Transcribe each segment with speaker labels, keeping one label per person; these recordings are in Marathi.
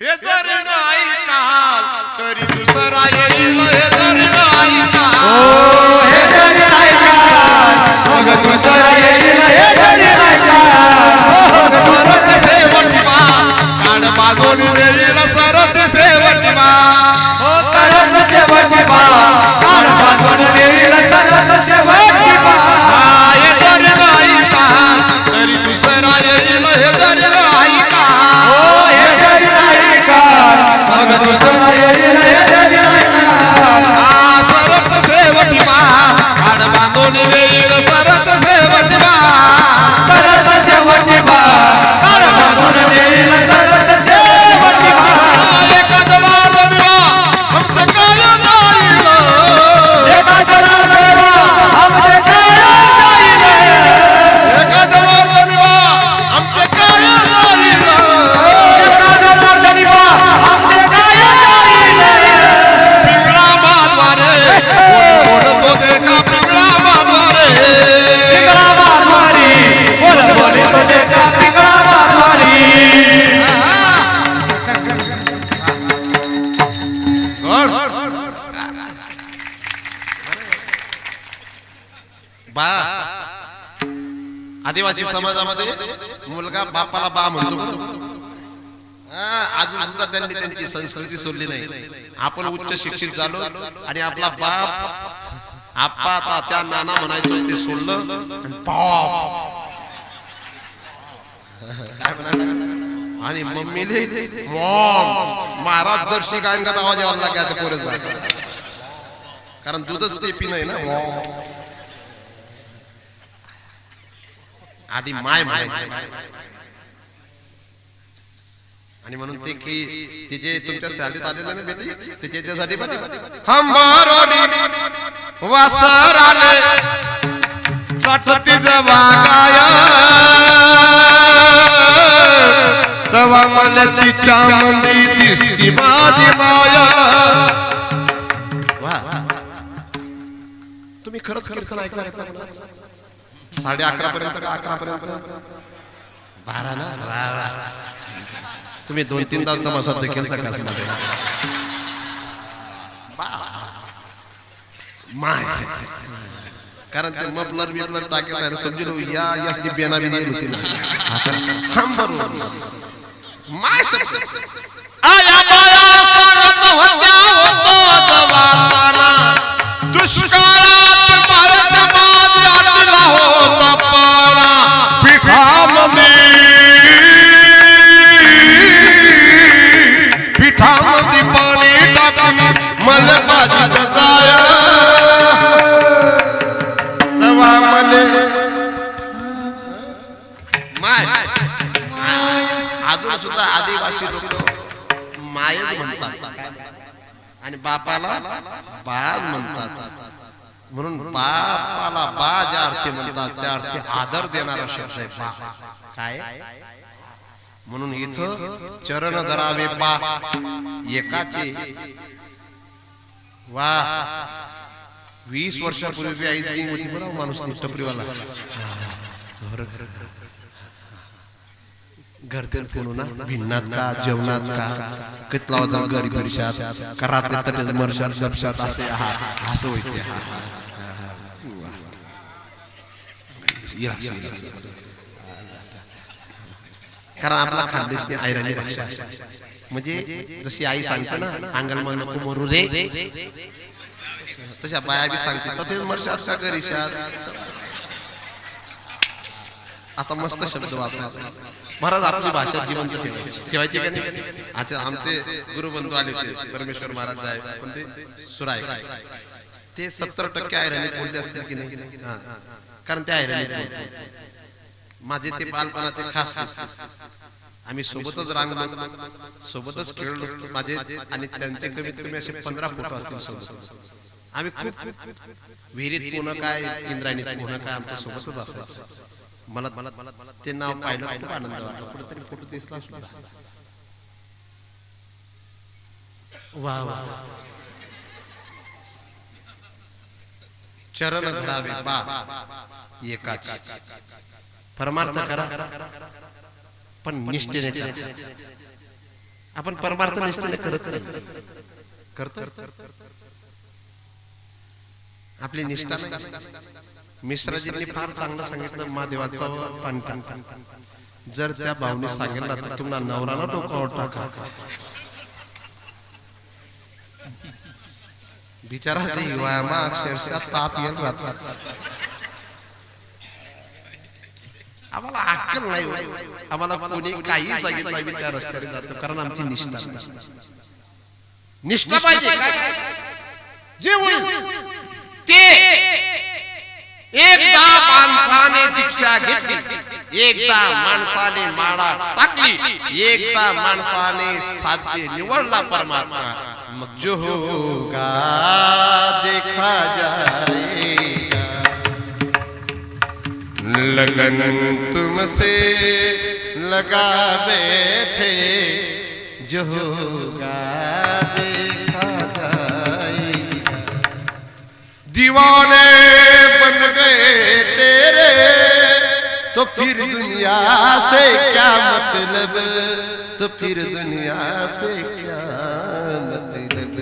Speaker 1: हे जर ऐकाल तरी दुसरा येईल हे जर ऐकाल.
Speaker 2: हो, हे जर ऐकाल मग दुसरा येईल हे जर
Speaker 1: ऐकाल. समाजामध्ये मुलगा बापाला बा म्हणतो. अजून सुद्धा त्यांनी त्यांची संस्कृती सोडली नाही. आपण उच्च शिक्षित झालो आणि आपला बाप आप्पा तात्या नाना म्हणायचो ते सोडलं बाप. आणि मम्मीले मॉम महाराज जर्शी गायनगात आवाज यावा लागला आता पोरं कारण दूधच ते पिणं आहे ना आधी माय म्हणायची. आणि म्हणून ते की तिचे तुमच्या शाळेत आलेलं ना बेटी ते त्याच्यासाठी हंबारोडी चटती जवागाय तवा मला तिच्या मंदी दिसती माझी माया. तुम्ही खरंच कीर्तन ऐकलं साडे अकरा पर्यंत का अकरा पर्यंत? बारा ना? वा तुम्ही दोन तीन तास तमाशा देखील माय. कारण ते मफलर बिफलर टाकेल आहे समजून या यस ती बेना बिना होती ना. हम बरोबर. माय आया बाया सांगत होत्या. आदिवासी लोक. मायच म्हणतात. आणि बापाला बाज म्हणतात. म्हणून बापाला बा ज्या अर्थी म्हणतात. त्या अर्थी आदर देणारा शब्द आहे बा. काय? म्हणून इथं चरण धरावे बा. एकाचे वा. वीस वर्षापूर्वी आई होती बरं माणूस टपरीवाला. घरतेन फोन ना? भिन्नात का? जेवणात का? कितला होता गरी घरशात का रात्री तरी मरशात जपशात असे? हा असं होते कारण आपला खानदेश ते ऐराणी भाषा म्हणजे जशी आई सांगते ना अंगलमा नको मरू रे. तशा बाया बी सांगते तर ते मरशात का गरीशात आता मस्त शब्द वापरा. महाराज आपली भाषा जिवंत ठेवायची. ठेवायची. का नाही? अच्छा आमचे गुरुबंधू आले होते. परमेश्वर महाराज आहे. पण ते सुराय ते सत्तर टक्के आयराणीत बोलले असतील की नाही. कारण ते आयराणीत. माझे ते बालपणाचे खास. आम्ही सोबतच रांगलो. सोबतच खेळलो. माझे आणि त्यांचे कमीत कमी असे पंधरा फोटो असतील सोबत. आम्ही खूप विहिरीत पोहणं काय? इंद्रायणीत पोहणं काय? आमच्या सोबतच असायचं मला मला ते नाव पाहिलं खूप आनंद वाटला कुठेतरी फोटो दिसला सुद्धा वा वा चरण धरावे बा. एकाच. परमार्थ करा. पण निष्ठेने करा. आपण परमार्थ निष्ठेने करत नाही. करतो आपली निष्ठा नाही. मिश्राजींनी फार चांगलं सांगितलं महादेवाचं पाणी जर त्या भावने सांगितलं तर तुम्हाला नवराला डोकावर टाका. बिचारा हिवाळ्यामा अक्षरशः ताप येत राहतात. आम्हाला अक्कल नाही हो. आम्हाला कोणी काही सांगितलं आम्ही त्या रस्त्याने जातो कारण आमची निष्ठा. निष्ठा पाहिजे. जे होईल ते एकदा माणसाने दीक्षा घेतली. एकदा माणसाने माळा टाकली. एकदा माणसाने साध्य निवडला परमात्मा. मग जो होगा देखा जाएगा. लगन तुमसे लगा बैठे. जो होगा देखा जाएगा. दीवाने बन गए तेरे तो फिर दुनिया से क्या मतलब? तो फिर दुनिया से क्या मतलब?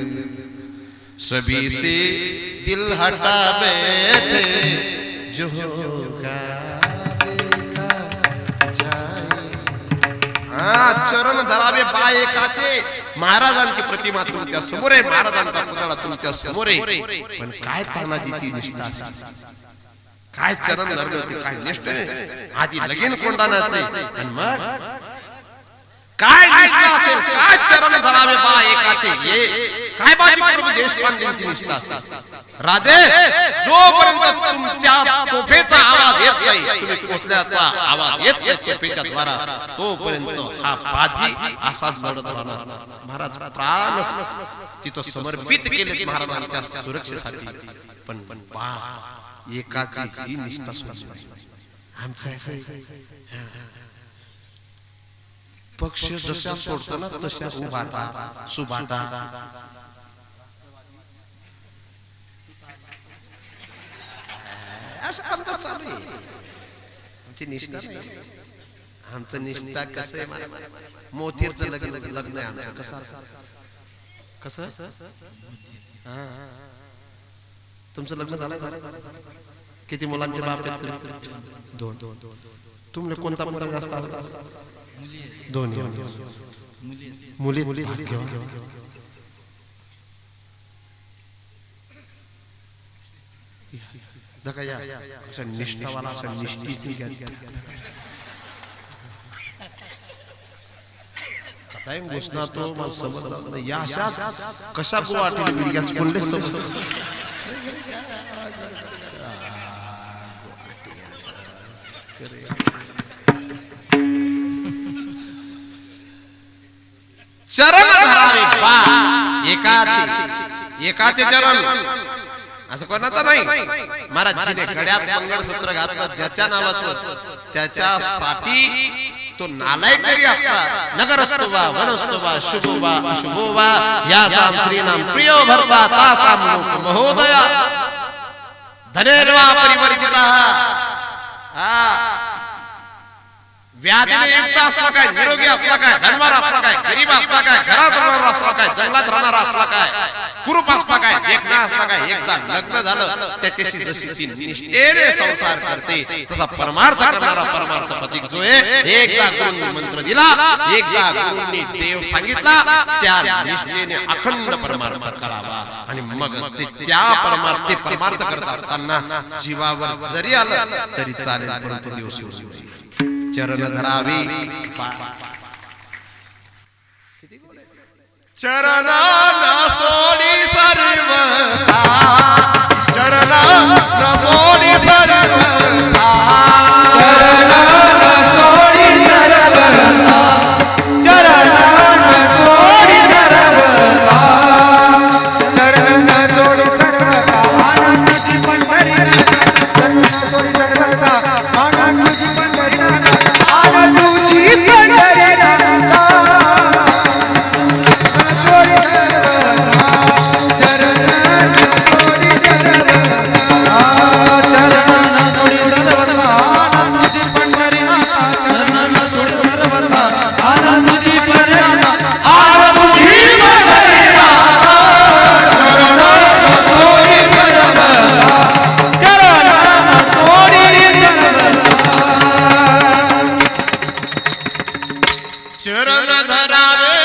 Speaker 1: सभी से दिल हटा बैठे जो होगा हा चरण धरावे पाय एकाचे. महाराजांची प्रतिमा तुमच्यासमोर आहे महाराजांचा पुतळा तुमच्यासमोर आहे. पण काय तानाजीची निष्ठा असेल? काय चरण धरले होते काय निष्ठ? आधी लगीन कोंडाण्याचे आणि मग? काय निष्ठा असेल? काय चरण धरावे बा एकाचे? ये. काय बाजी देशपांडेंची निष्ठा असेल? राजे जोपर्यंत तुमच्या तोफेचा आवाज येत नाही तुम्ही पोचल्याचा आवाज येत नाही तोफेच्या द्वारा तोपर्यंत हा बाजी असाच लढत राहणार. महाराज प्राण तिथं समर्पित केले महाराजांच्या सुरक्षेसाठी. पण पण एकाची ही निष्ठा. आमचं. पक्ष जशा सोडतो ना तशा उभाटा सुबाटा असं आमचं चालू आहे आमची निष्ठा नाही आमचं निष्ठा कसं आहे मोतीरचं लग्न लग्न आहे आमचं कसं कसं तुमचं लग्न झालं किती मुलांचे बाप दोन तुम्ही? दोन दोन तुम्हाला कोणता मुलगा जास्त आवडला दोन मुली निष्ठावाला निष्ठी काय घोषणा तो मला समजत नाही या अशा कशा गुवाहाटी बिलग्याच कोणले समजत चरण धरावे. पा. एकाचे. एकाचे चरण. असं कोणाचं नाही. महाराजजीने गड्यात मंगळसूत्र घातलं ज्याच्या नावाचं त्याच्यासाठी तो नालायक जरी असला. नगर असतो वा वन असतो वा शुभो वा अशुभो वा या साम श्रीनाम प्रियो भरता तासाम लोक महोदया. धनेर्वा परिवर्तिता हा. व्याधीने युक्त असला काय निरोगी असला काय धनवार असला काय गरीब असला काय घरात राहणारा असला काय जंगलात राहणारा असला काय कुरूप असला काय देखणा असला काय एकदा लग्न झालं त्याच्याशी जशी ती निष्ठेने संसार करते तसा परमार्थ करणारा परमार्थ प्रतीक जो आहे एकदा गुरुंनी मंत्र दिला एकदा गुरुंनी देव सांगितला त्या निष्ठेने अखंड परमार्थ करावा. आणि मग ते त्या परमार्थ परमार्थ करत असताना जीवावर जरी आलं तरी चालेल परंतु देव शिव चरण धरावे. चरणा सोडी सर्व चरण धरावे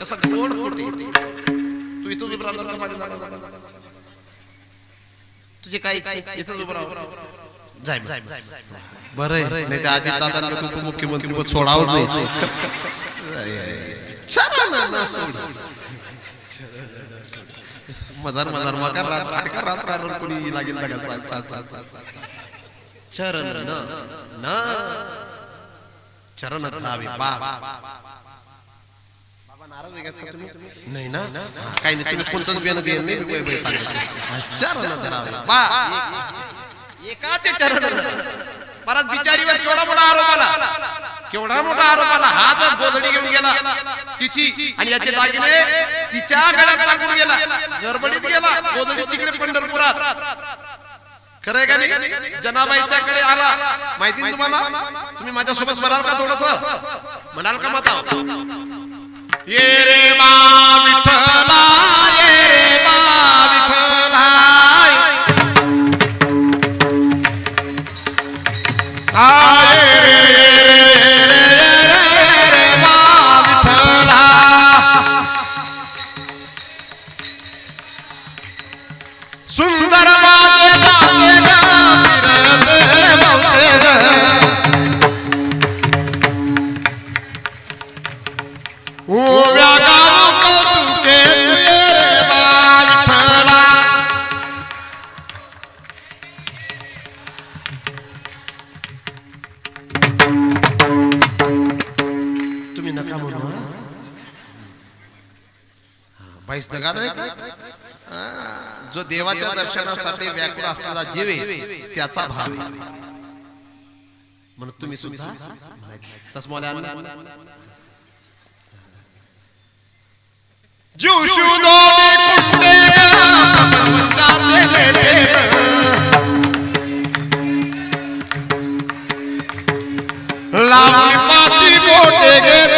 Speaker 1: कसा गोड तू. इथं उभं राहणार का माझ्या जागा? तुझे काय इच्छा? इथंच उभं राहा जाय जाय बरं आहे. नाही तर आधी दादांना तू मुख्यमंत्री सोडावं नाही ना मदार मदार मकार रात आटका रात कारण कोणी लागेल लागायचं चरण न न चरण बा बाबा नाराज नाही ना? हा, काही नाही तुम्ही कोणतंच बियाणं देणार नाही सांगितलं चरण धरावे बा एकाचे चरण परत बिचारीवर आला केवढा मोठा आरोप आला हा जर गोधडी घेऊन गेला तिची आणि याचे दागिने तिच्या गळ्यात टाकून गेला गडबडीत गेला गोधडी तिकडे पंढरपुरात. खरंय का नाही? जनाबाईच्या कडे आला. माहिती तुम्हाला? तुम्ही माझ्यासोबत म्हणाल का थोडस? म्हणाल का माता? ये रे मा विठ्ठल. तुम्ही नका म्हणू बाईस दगा नाही का? जो देवाच्या दर्शनासाठी व्याकुळ असलेला जीव आहे त्याचा भाव म्हणून तुम्ही सुद्धा ਜੂਸ਼ੂਦੋਨੇ ਕੁੱਟੇ ਬੰਦਾ ਤੇ ਲੈ ਲੈ ਲਾਵਣੀ ਪਾਤੀ ਮੋਟੇ ਗੇ